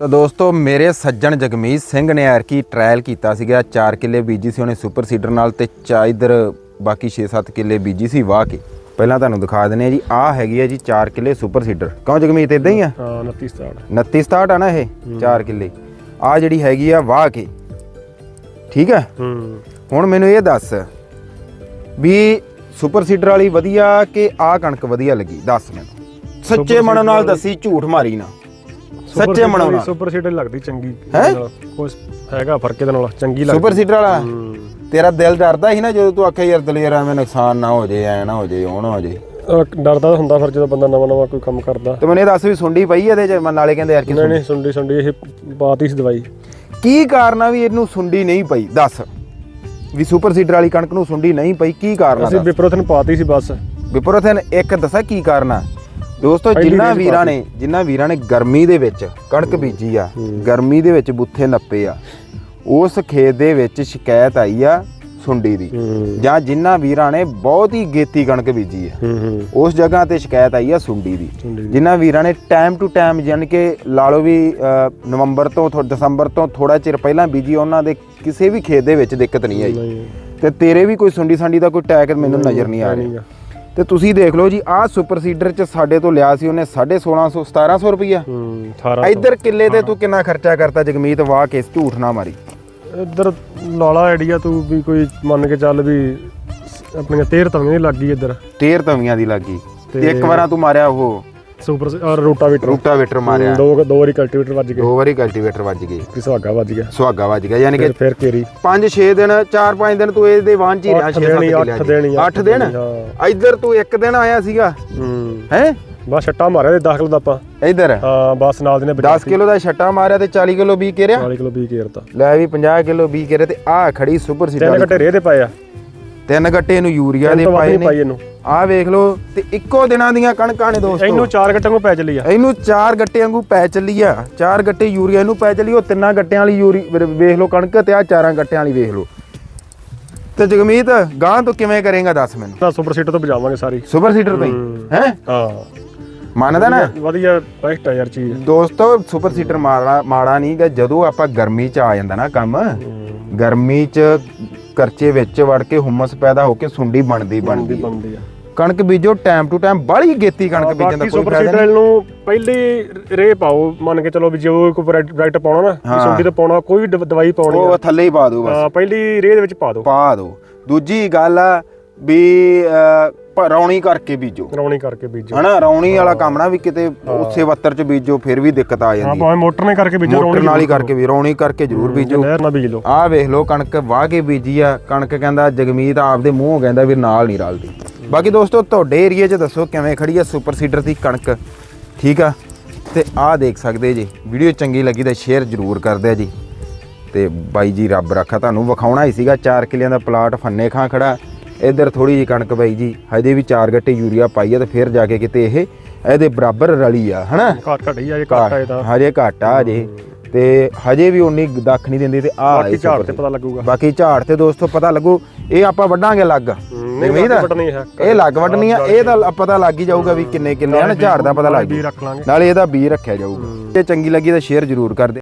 ਤਾਂ ਦੋਸਤੋ ਮੇਰੇ ਸੱਜਣ ਜਗਮੀਤ ਸਿੰਘ ਨੇ ਐਰਕੀ ਟ੍ਰਾਇਲ ਕੀਤਾ ਸੀਗਾ। 4 ਕਿੱਲੇ ਬੀਜੀ ਸੀ ਉਹਨੇ ਸੁਪਰ ਸੀਡਰ ਨਾਲ ਤੇ ਚਾ ਇਧਰ ਬਾਕੀ 6-7 ਕਿੱਲੇ ਬੀਜੀ ਸੀ ਵਾਹ ਕੇ। ਪਹਿਲਾਂ ਤੁਹਾਨੂੰ ਦਿਖਾ ਦਿੰਦੇ ਆ ਜੀ ਆਹ ਹੈਗੀ ਆ ਜੀ 4 ਕਿੱਲੇ ਸੁਪਰ ਸੀਡਰ ਕਿਉਂ ਜਗਮੀਤ ਇਦਾਂ ਹੀ ਆ? ਹਾਂ 29 ਸਟਾਰਟ 29 67 ਆ ਨਾ ਇਹ? 4 ਕਿੱਲੇ। ਆ ਜਿਹੜੀ ਹੈਗੀ ਆ ਵਾਹ ਕੇ। ਠੀਕ ਹੈ ਹੂੰ। ਹੁਣ ਮੈਨੂੰ ਇਹ ਦੱਸ ਵੀ ਸੁਪਰ ਸੀਡਰ ਵਾਲੀ ਵਧੀਆ ਕਿ ਆ ਕਣਕ ਵਧੀਆ ਲੱਗੀ? ਦੱਸ ਮੈਨੂੰ। ਸੱਚੇ ਮਨ ਨਾਲ ਦੱਸੀ ਝੂਠ ਮਾਰੀ ਨਾ। ਸੱਚੇ ਨਾਲ ਸੁਪਰ ਸੀਟਰ ਲੱਗਦੀ ਚੰਗੀ। ਹੈਂ? ਕੁਛ ਹੈਗਾ ਫ਼ਰਕ ਇਹਦੇ ਨਾਲ ਚੰਗੀ ਲੱਗਦੀ। ਸੁਪਰ ਸੀਡਰ ਵਾਲਾ? ਹੂੰ। ਤੇਰਾ ਦਿਲ ਡਰਦਾ ਸੀ ਨਾ ਜਦੋਂ ਤੂੰ ਆਖਿਆ ਯਾਰ ਦਲੇਰ ਐਵੇਂ ਨੁਕਸਾਨ ਨਾ ਹੋ ਜੇ ਐ ਨਾ ਹੋ ਜੇ ਉਹ ਨਾ ਹੋ ਜੇ। ਅਹ ਡਰਦਾ ਤਾਂ ਹੁੰਦਾ ਫਿਰ ਜਦੋਂ ਬੰਦਾ ਨਵਾਂ ਨਵਾਂ ਕੋਈ ਕੰਮ ਕਰਦਾ। ਤੇ ਮੈਨੂੰ ਇਹ ਦੱਸ ਵੀ ਸੁੰਡੀ ਪਈ ਇਹਦੇ ਚ? ਮੈਂ ਨਾਲੇ ਕਹਿੰਦੇ ਯਾਰ ਕਿ ਨਹੀਂ ਨਹੀਂ ਸੁੰਡੀ ਸੁੰਡੀ ਇਹ ਬਾਤੀ ਸੀ ਦਵਾਈ। ਕੀ ਕਾਰਨ ਆ ਵੀ ਇਹਨੂੰ ਸੁੰਡੀ ਨਹੀਂ ਪਈ? ਦੱਸ। ਵੀ ਸੁਪਰ ਸੀਡਰ ਵਾਲੀ ਕਣਕ ਨੂੰ ਸੁੰਡੀ ਨਹੀਂ ਪਈ ਕੀ ਕਾਰਨ ਅਸੀਂ ਆ ਵਿਪਰੋਥਨ ਪਾਤੀ ਸੀ ਬਸ। ਵਿਪਰੋਥਨ ਇੱਕ ਦੱਸਾਂ ਕੀ ਕਾਰਨ ਆ? ਦੋਸਤੋ ਜਿੰਨਾ ਵੀਰਾਂ ਨੇ ਜਿੰਨਾ ਵੀਰਾਂ ਨੇ ਗਰਮੀ ਦੇ ਵਿੱਚ ਕਣਕ ਬੀਜੀ ਆ ਗਰਮੀ ਦੇ ਵਿੱਚ ਬੁੱਥੇ ਨੱਪੇ ਆ ਉਸ ਖੇਤ ਦੇ ਵਿੱਚ ਸ਼ਿਕਾਇਤ ਆਈ ਆ ਸੁੰਡੀ ਦੀ। ਜਾਂ ਜਿੰਨਾ ਵੀਰਾਂ ਨੇ ਬਹੁਤ ਹੀ ਗੇਤੀ ਕਣਕ ਬੀਜੀ ਆ ਉਸ ਜਗ੍ਹਾ ਤੇ ਸ਼ਿਕਾਇਤ ਆਈ ਆ ਸੁੰਡੀ ਦੀ। ਜਿਨ੍ਹਾਂ ਵੀਰਾਂ ਨੇ ਟਾਈਮ ਟੂ ਟਾਈਮ ਯਾਨੀ ਕਿ ਲਾ ਲਓ ਵੀ ਨਵੰਬਰ ਤੋਂ ਦਸੰਬਰ ਤੋਂ ਥੋੜਾ ਚਿਰ ਪਹਿਲਾਂ ਬੀਜੀ ਉਹਨਾਂ ਦੇ ਕਿਸੇ ਵੀ ਖੇਤ ਦੇ ਵਿੱਚ ਦਿੱਕਤ ਨਹੀਂ ਆਈ। ਤੇ ਤੇਰੇ ਵੀ ਕੋਈ ਸੁੰਡੀ ਸਾਂਡੀ ਦਾ ਕੋਈ ਟੈਗ ਮੈਨੂੰ ਨਜ਼ਰ ਨਹੀਂ ਆ ਰਿਹਾ। ਤੇ ਤੁਸੀਂ ਦੇਖ ਲਓ ਜੀ ਆਹ ਸੁਪਰ ਸੀਡਰ ਚ ਸਾਡੇ ਤੋਂ ਲਿਆ ਸੀ ਉਹਨੇ 1650 1700 ਰੁਪਈਆ। ਹੂੰ 18 ਇੱਧਰ ਕਿੱਲੇ ਤੇ ਤੂੰ ਕਿੰਨਾ ਖਰਚਾ ਕਰਤਾ ਜਗਮੀਤ ਵਾਹ ਕੇ ਝੂਠ ਨਾ ਮਾਰੀ। ਇੱਧਰ ਲਾਲਾ ਆਈਡੀਆ ਤੂੰ ਵੀ ਕੋਈ ਮੰਨ ਕੇ ਚੱਲ ਵੀ ਆਪਣੀਆਂ 13 ਤਵੀਆਂ ਦੀ ਲੱਗ ਗਈ ਇੱਧਰ। ਤੇਰ ਤਵੀਆਂ ਦੀ ਲੱਗੀ ਤੇ ਤੇ- ਇੱਕ ਵਾਰਾਂ ਤੂੰ ਮਾਰਿਆ ਉਹ। ਸੁਪਰ ਔਰ ਰੋਟਾਵੇਟਰ। ਰੂਟਾਵੇਟਰ ਮਾਰਿਆ। ਦੋ ਦੋ ਵਾਰੀ ਕਲਟੀਵੇਟਰ ਵੱਜ ਗਏ। ਦੋ ਵਾਰੀ ਕਲਟੀਵੇਟਰ ਵੱਜ ਗਏ। ਕਿ ਸੁਹਾਗਾ ਵੱਜ ਗਿਆ। ਸੁਹਾਗਾ ਵੱਜ ਗਿਆ ਯਾਨੀ ਕਿ ਫਿਰ ਕੇਰੀ। 5-6 ਦਿਨ 4-5 ਦਿਨ ਤੂੰ ਇਹਦੇ ਚ ਹੀ ਰਿਹਾ ਅੱਠ 6-7 ਦਿਨ ਹੀ, ਕਿੱਲਿਆਂ ਅੱਠ ਦਿਨ? ਹੀ, 8 ਦਿਨ। ਇੱਧਰ ਤੂੰ ਇੱਕ ਦਿਨ ਆਇਆ ਸੀਗਾ। ਹੂੰ। ਹੈ? ਬਸ ਛੱਟਾ ਮਾਰਿਆ ਤੇ ਦਾਖਲ ਦਾ ਆਪਾਂ। ਇੱਧਰ? ਹਾਂ ਬਸ ਨਾਲ ਦੇ ਨੇ 10 ਕਿਲੋ ਦਾ ਛੱਟਾ ਮਾਰਿਆ ਤੇ 40 ਕਿਲੋ ਬੀ ਕੇਰਿਆ? 40 ਕਿਲੋ ਬੀ ਕੇਰਤਾ। ਲੈ ਵੀ 50 ਕਿਲੋ ਬੀ ਕੇਰੇ ਤੇ ਆਹ ਖੜੀ ਸੁਪਰ ਤਿੰਨ ਸੀਡਰ ਘੱਟੇ ਰੇਹ ਦੇ ਪਾਏ ਆ। ਤਿੰਨ ਗੱਟੇ ਨੂੰ ਯੂਰੀਆ ਦੇ ਪਾਏ ਨੇ। ਆਹ ਵੇਖ ਲਓ ਤੇ ਇੱਕੋ ਦਿਨਾਂ ਦੀਆਂ ਕਣਕਾਂ ਨੇ ਦੋਸਤੋ। ਇਹਨੂੰ ਚਾਰ ਘੱਟੇ ਨੂੰ ਪੈ ਚੱਲੀ ਆ। ਇਹਨੂੰ ਚਾਰ ਗੱਟੇ ਵਾਂਗੂ ਪੈ ਚੱਲੀ ਆ। ਚਾਰ ਗੱਟੇ ਯੂਰੀਆ ਇਹਨੂੰ ਪੈ ਚੱਲੀ ਉਹ ਤਿੰਨਾਂ ਗੱਟਿਆਂ ਵਾਲੀ ਯੂਰੀ ਵੇਖ ਲਓ ਕਣਕ ਤੇ ਆ ਚਾਰਾਂ ਗੱਟਿਆਂ ਵਾਲੀ ਵੇਖ ਲਓ। ਤੇ ਜਗਮੀਤ ਗਾਂ ਤੋਂ ਕਿਵੇਂ ਕਰੇਗਾ ਦੱਸ ਮੈਨੂੰ? ਤਾਂ ਸੁਪਰ ਸੀਟਰ ਤੋਂ ਬਜਾਵਾਂਗੇ ਸਾਰੀ। ਸੁਪਰ ਸੀਡਰ ਤੋਂ ਹੀ? ਹੂੰ। ਮੰਨਦਾ ਨਾ? ਵਧੀਆ ਬੈਸਟ ਆ ਯਾਰ ਚੀਜ਼। ਦੋਸਤੋ ਸੁਪਰ ਸੀਡਰ ਮਾੜਾ ਮਾੜਾ ਨਹੀਂ ਗਾ ਜਦੋਂ ਆਪਾਂ ਗਰਮੀ ਚ ਆ ਜਾਂਦਾ ਨਾ ਕੰਮ ਗਰਮੀ ਚ ਕਰਚੇ ਵਿੱਚ ਵੜ ਕੇ ਹੁਮਸ ਪੈਦਾ ਹੋ ਕੇ ਸੁੰਡੀ ਬਣਦੀ ਬਣਦੀ ਆ। ਕਣਕ ਬੀਜੋ ਟਾਈਮ ਟੂ ਟਾਈਮ ਬਾਹਲੀ ਗੇਤੀ ਕਣਕ ਬੀਜਣ ਦਾ ਕੋਈ ਫਾਇਦਾ ਨਹੀਂ। ਨੂੰ ਪਹਿਲੀ ਰੇ ਪਾਓ ਮੰਨ ਕੇ ਚਲੋ ਵੀ ਜੇ ਉਹ ਕੋਈ ਪ੍ਰੋਡਕਟ ਪਾਉਣਾ ਨਾ। ਸੁੰਡੀ ਤੇ ਪਾਉਣਾ ਕੋਈ ਦਵਾਈ ਪਾਉਣੀ ਉਹ ਥੱਲੇ ਹੀ ਪਾ ਦੋ ਬਸ। ਹਾਂ, ਪਹਿਲੀ ਰੇ ਦੇ ਵਿੱਚ ਪਾ ਦਿਓ। ਪਾ ਦੋ ਦੂਜੀ ਗੱਲ ਆ ਵੀ ਪ- ਰੌਣੀ ਕਰਕੇ ਬੀਜੋ। ਰੌਣੀ ਕਰਕੇ ਬੀਜੋ। ਹਨਾ? ਰੌਣੀ ਵਾਲਾ ਕੰਮ ਨਾ ਵੀ ਕਿਤੇ ਉਸੇ ਵੱਤਰ ਚ ਬੀਜੋ ਫਿਰ ਵੀ ਦਿੱਕਤ ਆ ਹਾਂ ਜਾਂਦੀ ਹੈ ਭਾਵੇਂ ਮੋਟਰ ਨੇ ਕਰਕੇ ਬੀਜੋ ਮੋਟਰ ਨਾਲ ਹੀ ਕਰਕੇ ਵੀ ਰੌਣੀ ਕਰਕੇ ਜ਼ਰੂਰ ਬੀਜੋ। ਨਹਿਰ ਨਾਲ ਬੀਜ ਲਓ। ਆਹ ਵੇਖ ਲਓ ਕਣਕ ਵਾਹ ਕੇ ਬੀਜੀ ਆ ਕਣਕ ਕਹਿੰਦਾ ਜਗਮੀਤ ਆਪਦੇ ਮੂੰਹੋਂ ਕਹਿੰਦਾ ਵੀ ਨਾਲ ਨਹੀਂ ਰਲਦੀ। ਬਾਕੀ ਦੋਸਤੋ ਤੁਹਾਡੇ ਏਰੀਆ 'ਚ ਦੱਸੋ ਕਿਵੇਂ ਖੜੀ ਆ ਸੁਪਰ ਸੀਡਰ ਦੀ ਕਣਕ? ਠੀਕ ਆ? ਤੇ ਆਹ ਦੇਖ ਸਕਦੇ ਜੀ। ਵੀਡੀਓ ਚੰਗੀ ਲੱਗੀ ਤਾਂ ਸ਼ੇਅਰ ਜ਼ਰੂਰ ਕਰ ਦਿਆ ਜੀ। ਤੇ ਬਾਈ ਜੀ ਰੱਬ ਰੱਖਾ ਤੁਹਾਨੂੰ ਵਿਖਾਉਣਾ ਹੀ ਸੀਗਾ 4 ਕਿੱਲਿਆਂ ਦਾ ਪਲਾਟ ਫੰਨੇ ਖਾਂ ਖੜਾ। ਇੱਧਰ ਥੋੜੀ ਜੀ ਕਣਕ ਬਾਈ ਜੀ ਹਜੇ ਵੀ 4 ਗੱਟੇ ਯੂਰੀਆ ਪਾਈ ਆ ਤੇ ਫਿਰ ਜਾ ਕੇ ਕਿਤੇ ਇਹ ਇਹਦੇ ਬਰਾਬਰ ਰਲੀ ਆ ਹਨਾ? ਘੱਟ ਘੱਟ ਹੀ ਆ ਜੇ ਘੱਟ ਆਏ ਤਾਂ। ਹਜੇ ਘੱਟ ਆ ਹਜੇ। ਤੇ ਹਜੇ ਵੀ ਉਨੀ ਦੱਖ ਨਹੀਂ ਦਿੰਦੀ ਤੇ ਆ ਬਾਕੀ ਝਾੜ ਤੇ ਪਤਾ ਲੱਗੂਗਾ। ਬਾਕੀ ਝਾੜ ਤੇ ਦੋਸਤੋ ਪਤਾ ਲੱਗੂ ਇਹ ਆਪਾਂ ਵੱਢਾਂਗੇ ਲੱਗ ਨਹੀਂ ਹੈ। ਇਹ ਲੱਗ ਵੱਢਣੀ ਆ ਇਹ ਤਾਂ ਪਤਾ ਲੱਗ ਹੀ ਜਾਊਗਾ ਵੀ ਕਿੰਨੇ ਕਿੱਲੇ ਹਨ? ਝਾੜ ਦਾ ਪਤਾ ਲੱਗ ਨਾਲੇ ਇਹਦਾ ਬੀ ਰੱਖਿਆ ਜਾਊਗਾ। ਜੇ ਚੰਗੀ ਲੱਗੀ ਤਾਂ ਸ਼ੇਅਰ ਜ਼ਰੂਰ ਕਰ